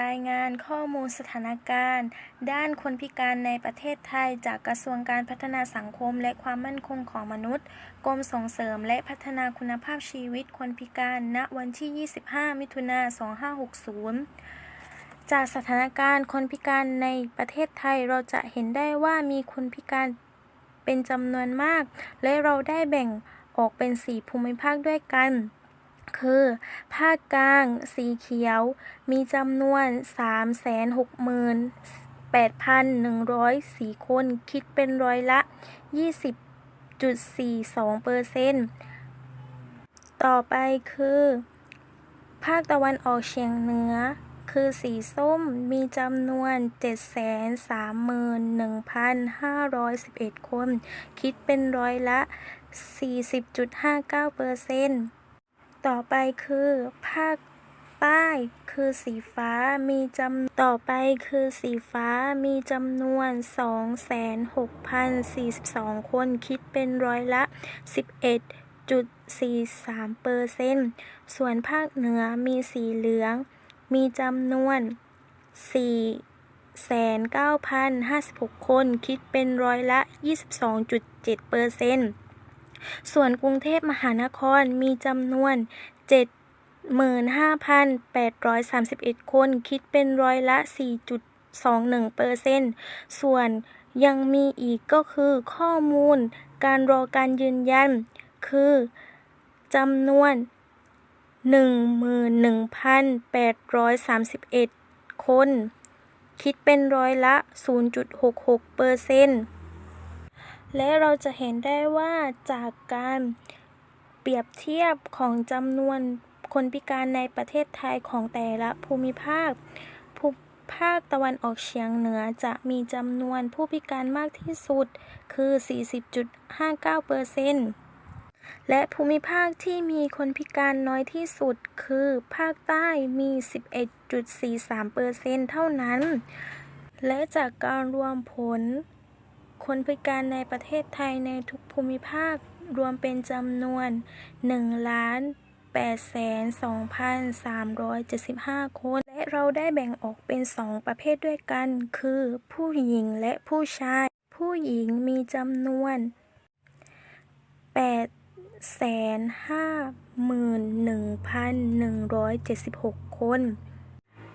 รายงานข้อมูลสถานการณ์ ด้านคนพิการในประเทศไทย จากกระทรวงการพัฒนาสังคมและความมั่นคงของมนุษย์ กรมส่งเสริมและพัฒนาคุณภาพชีวิตคนพิการ ณ วันที่ 25 มิถุนายน2560 จากสถานการณ์คนพิการในประเทศไทยเราจะเห็นได้ว่ามีคนพิการเป็นจำนวนมาก และเราได้แบ่งออกเป็น 4 ภูมิภาคด้วยกัน คือ ภาคกลางสีเขียว มีจำนวน 368,104 คน คิดเป็นร้อยละ 20.42เปอร์เซ็นต์ต่อไปคือ ภาคตะวันออกเฉียงเหนือ คือสีส้มมีจำนวน 731,511 คน คิดเป็นร้อยละ 40.59เปอร์เซ็นต์ ต่อไปคือ ภาคใต้คือสีฟ้ามีจำต่อไปคือสีฟ้ามีจำนวน206,042 คนคิดเป็นร้อยละ 11.43เปอร์เซ็นต์ส่วนภาคเหนือมีสีเหลือง มีจำนวน 4,9,056 คนคิดเป็นร้อยละ 22.7เปอร์เซ็นต์ ส่วนกรุงเทพมหานครมีจำนวน 75,831 คน คิดเป็นร้อยละ 4.21เปอร์เซ็นต์ส่วนยังมีอีกก็คือข้อมูลการรอการยืนยัน คือจำนวน 11,831 คน คิดเป็นร้อยละ 0.66เปอร์เซ็นต์ และเราจะเห็นได้ว่าจากการเปรียบเทียบของจำนวนคนพิการในประเทศไทยของแต่ละภูมิภาค ภูภาคตะวันออกเฉียงเหนือจะมีจำนวนผู้พิการมากที่สุด คือ 40.59เปอร์เซ็นต์และภูมิภาคที่มีคนพิการน้อยที่สุด คือภาคใต้มี 11.43เปอร์เซ็นต์เท่านั้น และจากการรวมผล คนพิการในประเทศไทยในทุกภูมิภาครวมเป็นจำนวน1,823,75 คน และเราได้แบ่งออกเป็น 2 ประเภทด้วยกัน คือผู้หญิงและผู้ชาย ผู้หญิงมีจำนวน 851,176 คน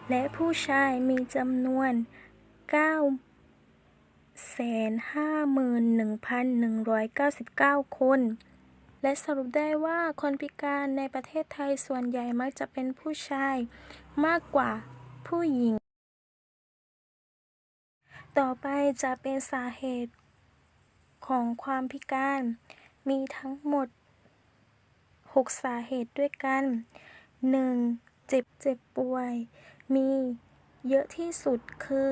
และผู้ชายมีจำนวน9 951,199คน และสรุปได้ว่าคนพิการในประเทศไทยส่วนใหญ่มักจะเป็นผู้ชายมากกว่าผู้หญิง ต่อไปจะเป็นสาเหตุของความพิการ มีทั้งหมด 6 สาเหตุด้วยกัน 1. เจ็บเจ็บป่วย มี เยอะที่สุดคือ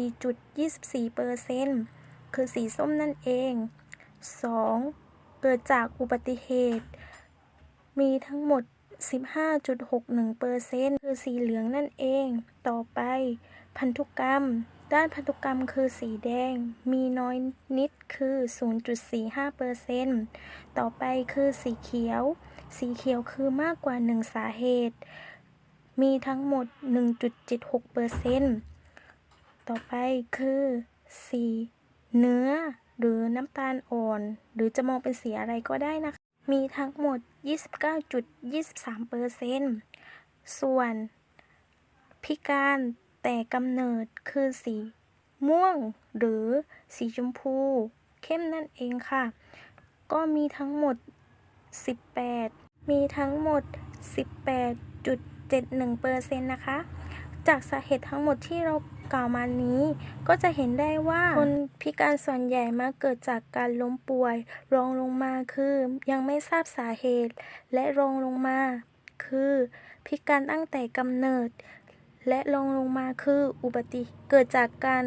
34.24เปอร์เซ็นต์คือสีส้มนั่นเอง 2. เกิดจากอุบัติเหตุ มีทั้งหมด 15.61เปอร์เซ็นต์คือสีเหลืองนั่นเอง ต่อไป พันธุกรรม ด้านพันธุกรรมคือสีแดง มีน้อยนิดคือ 0.45เปอร์เซ็นต์ต่อไปคือสีเขียว สีเขียวคือมากกว่า 1 สาเหตุ มีทั้งหมด 1.76%ต่อไปคือ สีเนื้อ หรือน้ำตาลอ่อน หรือจะมองเป็นสีอะไรก็ได้นะคะ มีทั้งหมด 29.23%ส่วนพิการแต่กำเนิดคือสีม่วง หรือสีชมพู เข้มนั่นเองค่ะ ก็มีทั้งหมด 18 มีทั้งหมด 18.7% 71%นะคะ จากสาเหตุทั้งหมดที่เรากล่าวมานี้ ก็จะเห็นได้ว่าคนพิการส่วนใหญ่มาเกิดจากการล้มป่วยรองลงมาคือ ยังไม่ทราบสาเหตุ และรองลงมา คือ พิการตั้งแต่กำเนิด และรองลงมาคืออุบัติเกิดจากการ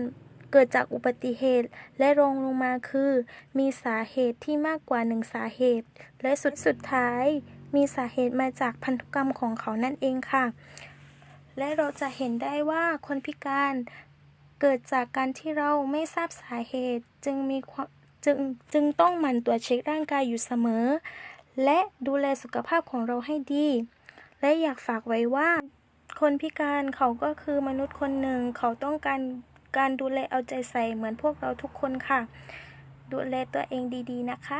เกิดจากอุบัติเหตุและรองลงมาคือ มีสาเหตุที่มากกว่าหนึ่งสาเหตุ และสุดสุดท้าย มีสาเหตุมาจากพันธุกรรมของเขานั่นเองค่ะ และเราจะเห็นได้ว่าคนพิการเกิดจากการที่เราไม่ทราบสาเหตุจึงมีจึงจึงต้องหมั่นตรวจเช็คร่างกายอยู่เสมอ และดูแลสุขภาพของเราให้ดี และอยากฝากไว้ว่า คนพิการเขาก็คือมนุษย์คนหนึ่งเขาต้องการการดูแลเอาใจใส่เหมือนพวกเราทุกคนค่ะ ดูแลตัวเองดีๆนะคะ